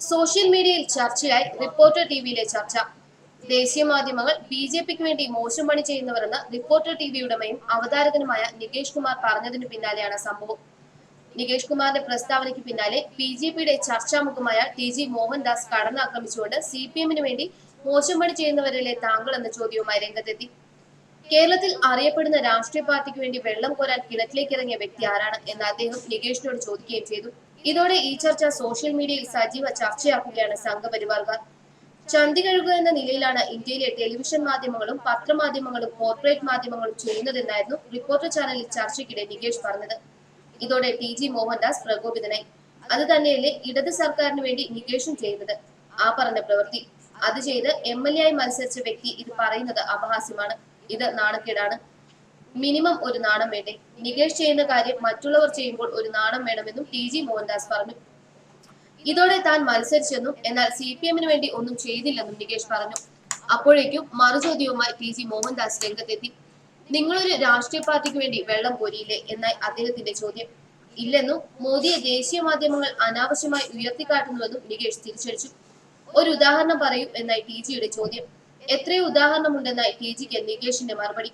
Social മീഡിയയിൽ ചർച്ചയായി reporter ടിവിയിലെ ചർച്ച. ദേശീയ മാധ്യമങ്ങൾ ബി ജെ പിക്ക് വേണ്ടി മോശം പണി ചെയ്യുന്നവരെന്ന് റിപ്പോർട്ടർ ടി വി ഉടമയും അവതാരകനുമായ നികേഷ് കുമാർ പറഞ്ഞതിന് പിന്നാലെയാണ് സംഭവം. നികേഷ് കുമാറിന്റെ പ്രസ്താവനയ്ക്ക് പിന്നാലെ ബി ജെ പിയുടെ ചർച്ചാമുഖമായ ടി ജി മോഹൻദാസ് കടന്നാക്രമിച്ചുകൊണ്ട് സി പി എമ്മിന് വേണ്ടി മോശം പണി ചെയ്യുന്നവരിലെ താങ്കൾ എന്ന ചോദ്യവുമായി രംഗത്തെത്തി. കേരളത്തിൽ അറിയപ്പെടുന്ന രാഷ്ട്രീയ പാർട്ടിക്ക് വേണ്ടി വെള്ളം കോരാൻ കിണറ്റിലേക്ക് ഇറങ്ങിയ വ്യക്തി ആരാണ് എന്ന് അദ്ദേഹം നികേഷിനോട് ചോദിക്കുകയും ചെയ്തു. ഇതോടെ ഈ ചർച്ച സോഷ്യൽ മീഡിയയിൽ സജീവ ചർച്ചയാക്കുകയാണ് സംഘപരിവാർകാർ ചന്തി കഴുകുക എന്ന നിലയിലാണ് ഇന്ത്യയിലെ ടെലിവിഷൻ മാധ്യമങ്ങളും പത്രമാധ്യമങ്ങളും കോർപ്പറേറ്റ് മാധ്യമങ്ങളും ചെയ്യുന്നതെന്നായിരുന്നു റിപ്പോർട്ടർ ചാനലിൽ ചർച്ചയ്ക്കിടെ നികേഷ് പറഞ്ഞത്. ഇതോടെ ടി ജി മോഹൻദാസ് പ്രകോപിതനായി. അത് തന്നെയല്ലേ ഇടത് സർക്കാരിന് വേണ്ടി നികേഷും ചെയ്തത്. ആ പറഞ്ഞ പ്രവൃത്തി. അത് ചെയ്ത് എം എൽ എ ആയി മത്സരിച്ച വ്യക്തി ഇത് പറയുന്നത് അപഹാസ്യമാണ്. ഇത് നാണക്കേടാണ്. മിനിമം ഒരു നാണം വേണ്ടേ? നികേഷ് ചെയ്യുന്ന കാര്യം മറ്റുള്ളവർ ചെയ്യുമ്പോൾ ഒരു നാണം വേണമെന്നും ടി ജി മോഹൻദാസ് പറഞ്ഞു. ഇതോടെ താൻ മത്സരിച്ചെന്നും എന്നാൽ സി പി എമ്മിന് വേണ്ടി ഒന്നും ചെയ്തില്ലെന്നും നികേഷ് പറഞ്ഞു. അപ്പോഴേക്കും മറുചോദ്യവുമായി ടി ജി മോഹൻദാസ് രംഗത്തെത്തി. നിങ്ങളൊരു രാഷ്ട്രീയ പാർട്ടിക്ക് വേണ്ടി വെള്ളം കോരിയില്ലേ? എന്നായി അദ്ദേഹത്തിന്റെ ചോദ്യം. ഇല്ലെന്നും മോദിയെ ദേശീയ മാധ്യമങ്ങൾ അനാവശ്യമായി ഉയർത്തിക്കാട്ടുന്നുവെന്നും നികേഷ് തിരിച്ചടിച്ചു. ഒരു ഉദാഹരണം പറയൂ എന്നായി ടി ജിയുടെ ചോദ്യം. എത്രയോ ഉദാഹരണമുണ്ടെന്നായി ടി ജിക്ക് നികേഷിന്റെ മറുപടി.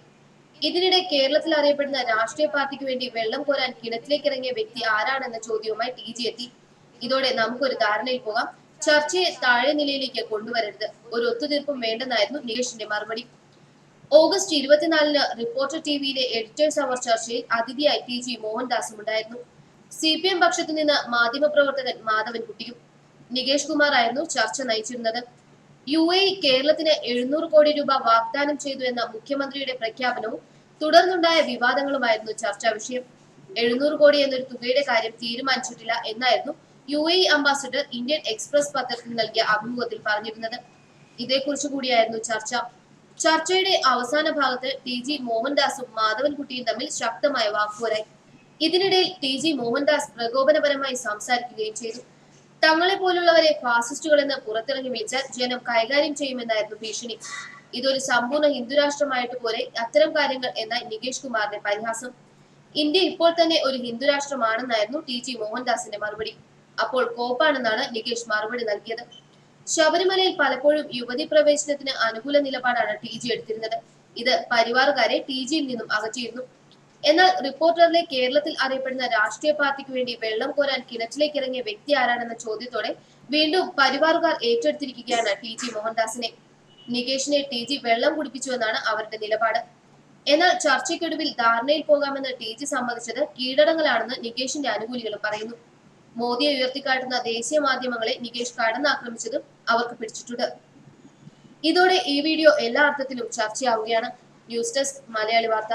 ഇതിനിടെ കേരളത്തിൽ അറിയപ്പെടുന്ന രാഷ്ട്രീയ പാർട്ടിക്ക് വേണ്ടി വെള്ളം കോരാൻ കിണറ്റിലേക്ക് ഇറങ്ങിയ വ്യക്തി ആരാണെന്ന ചോദ്യവുമായി ടി ജി എത്തി. ഇതോടെ നമുക്കൊരു ധാരണയിൽ പോകാം. ചർച്ചയെ താഴെ നിലയിലേക്ക് കൊണ്ടുവരരുത്. ഒരു ഒത്തുതീർപ്പും വേണ്ടെന്നായിരുന്നു നികേഷിന്റെ മറുപടി. ഓഗസ്റ്റ് ഇരുപത്തിനാലിന് റിപ്പോർട്ടർ ടിവിയിലെ എഡിറ്റേഴ്സ് അവർ ചർച്ചയിൽ അതിഥിയായി ടി ജി മോഹൻദാസും ഉണ്ടായിരുന്നു. സി പി എം പക്ഷത്തു നിന്ന് മാധ്യമപ്രവർത്തകൻ മാധവൻകുട്ടിയും നികേഷ് കുമാർ ആയിരുന്നു ചർച്ച നയിച്ചിരുന്നത്. യു എ കേരളത്തിന് എഴുന്നൂറ് കോടി രൂപ വാഗ്ദാനം ചെയ്തു എന്ന മുഖ്യമന്ത്രിയുടെ പ്രഖ്യാപനവും തുടർന്നുണ്ടായ വിവാദങ്ങളുമായിരുന്നു ചർച്ചാ വിഷയം. എഴുന്നൂറ് കോടി എന്നൊരു തുകയുടെ കാര്യം തീരുമാനിച്ചിട്ടില്ല എന്നായിരുന്നു U A ambassador Indian Express പത്രത്തിൽ നൽകിയ അഭിമുഖത്തിൽ പറഞ്ഞിരുന്നത്. ഇതേക്കുറിച്ച് കൂടിയായിരുന്നു ചർച്ച. ചർച്ചയുടെ അവസാന ഭാഗത്ത് ടി ജി മോഹൻദാസും മാധവൻകുട്ടിയും തമ്മിൽ ശക്തമായ വാക്കുപോരായി. ഇതിനിടയിൽ ടി ജി മോഹൻദാസ് പ്രകോപനപരമായി സംസാരിക്കുകയും ചെയ്തു. തങ്ങളെ പോലുള്ളവരെ ഫാസിസ്റ്റുകളെന്ന് പുറത്തിറങ്ങി വിളിച്ചാൽ ജനം കൈകാര്യം ചെയ്യുമെന്നായിരുന്നു ഭീഷണി. ഇതൊരു സമ്പൂർണ ഹിന്ദുരാഷ്ട്രമായിട്ട് പോലെ അത്തരം കാര്യങ്ങൾ എന്ന നികേഷ് കുമാറിന്റെ പരിഹാസം. ഇന്ത്യ ഇപ്പോൾ തന്നെ ഒരു ഹിന്ദുരാഷ്ട്രമാണെന്നായിരുന്നു ടി ജി മോഹൻദാസിന്റെ മറുപടി. അപ്പോൾ കോപ്പാണെന്നാണ് നികേഷ് മറുപടി നൽകിയത്. ശബരിമലയിൽ പലപ്പോഴും യുവതി പ്രവേശനത്തിന് അനുകൂല നിലപാടാണ് ടി ജി എടുത്തിരുന്നത്. ഇത് പരിവാറുകാരെ ടി ജിയിൽ നിന്നും അകറ്റിയിരുന്നു. എന്നാൽ റിപ്പോർട്ടറിലെ കേരളത്തിൽ അറിയപ്പെടുന്ന രാഷ്ട്രീയ പാർട്ടിക്ക് വേണ്ടി വെള്ളം കോരാൻ കിണറ്റിലേക്ക് ഇറങ്ങിയ വ്യക്തി ആരാണെന്ന ചോദ്യത്തോടെ വീണ്ടും പരിവാറുകാർ ഏറ്റെടുത്തിരിക്കുകയാണ് ടി ജി മോഹൻദാസിനെ. നികേഷിനെ ടി ജി വെള്ളം കുടിപ്പിച്ചുവെന്നാണ് അവരുടെ നിലപാട്. എന്നാൽ ചർച്ചയ്ക്കൊടുവിൽ ധാരണയിൽ പോകാമെന്ന് ടി ജി സമ്മതിച്ചത് കീഴടങ്ങലാണെന്ന് നികേഷിന്റെ അനുകൂലികളും പറയുന്നു. മോദിയെ ഉയർത്തിക്കാട്ടുന്ന ദേശീയ മാധ്യമങ്ങളെ നികേഷ് കടന്നാക്രമിച്ചതും അവർക്ക് പിടിച്ചിട്ടുണ്ട്. ഇതോടെ ഈ വീഡിയോ എല്ലാ അർത്ഥത്തിലും ചർച്ചയാവുകയാണ്. ന്യൂസ് ഡെസ്ക് മലയാളി വാർത്ത.